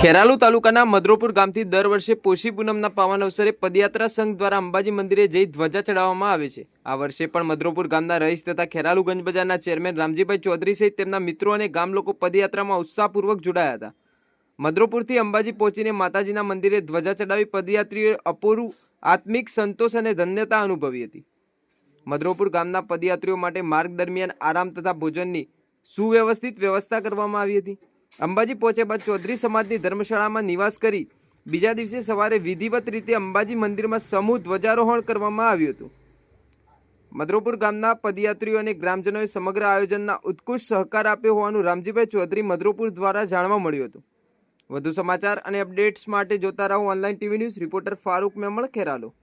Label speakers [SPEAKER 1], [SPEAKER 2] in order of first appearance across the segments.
[SPEAKER 1] ખેરાલુ તાલુકાના મધરોપુર ગામથી દર વર્ષે પોષી પૂનમના પાવન અવસરે પદયાત્રા સંઘ દ્વારા અંબાજી મંદિરે જઈ ધ્વજા ચડાવવામાં આવે છે. આ વર્ષે પણ મધરોપુર ગામના રહીશ તથા ખેરાલુ ગંજ બજારના ચેરમેન રામજીભાઈ ચૌધરી સહિત તેમના મિત્રો અને ગામ લોકો પદયાત્રામાં ઉત્સાહપૂર્વક જોડાયા હતા. મધરોપુરથી અંબાજી પહોંચીને માતાજીના મંદિરે ધ્વજા ચડાવી પદયાત્રીઓએ અપૂરું આત્મિક સંતોષ અને ધન્યતા અનુભવી હતી. મધરોપુર ગામના પદયાત્રીઓ માટે માર્ગ દરમિયાન આરામ તથા ભોજનની સુવ્યવસ્થિત વ્યવસ્થા કરવામાં આવી હતી. અંબાજી પહોંચ્યા બાદ ચૌધરી સમાજની ધર્મશાળામાં નિવાસ કરી બીજા દિવસે સવારે વિધિવત રીતે અંબાજી મંદિરમાં સમૂહ ધ્વજારોહણ કરવામાં આવ્યું હતું. મધરોપુર ગામના પદયાત્રીઓ અને ગ્રામજનોએ સમગ્ર આયોજનના ઉત્કૃષ્ટ સહકાર આપ્યો હોવાનું રામજીભાઈ ચૌધરી મધરોપુર દ્વારા જાણવા મળ્યું હતું. વધુ સમાચાર અને અપડેટ્સ માટે જોતા રહો online TV news reporter Farooq Memon, Kheralu.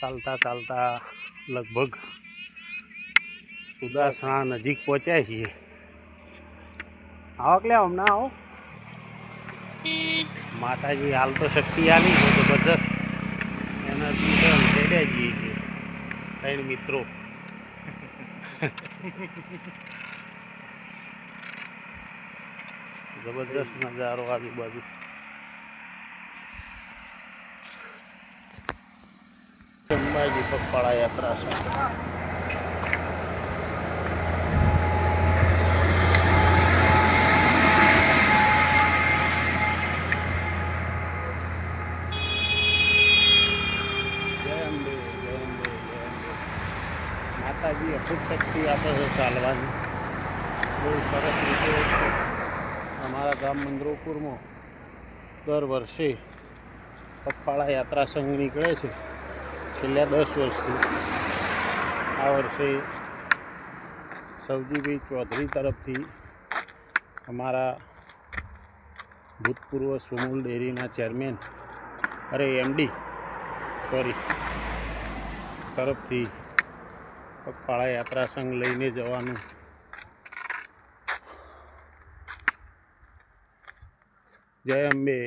[SPEAKER 2] ચાલતા ચાલતા લગભગ ઉદાસણા નજીક પહોંચ્યા છીએ. આવો એટલે હમણાં આવો. માતાજી હાલ તો શક્તિ આલી છે જબરદસ્ત એના છે અમે જઈએ છીએ. ત્રણ મિત્રો. જબરદસ્ત નજારો આજુબાજુ અંબાજી પગપાળા યાત્રા છે જય અંબે જય અંબે જય અંબે માતાજી અખૂટ શક્તિ આપે છે ચાલવાની બહુ સરસ રીતે અમારા ગામ મંદરોપુરમાં દર વર્ષે પગપાળા યાત્રા સંઘ નીકળે છે. છેલ્લા દસ વર્ષથી આ વર્ષે સવજીભાઈ ચૌધરી તરફથી અમારા ભૂતપૂર્વ સુમૂલ ડેરીના ચેરમેન અરે એમડી, સોરી, તરફથી પગપાળા યાત્રા સંઘ લઈને જવાનું జయమ్మి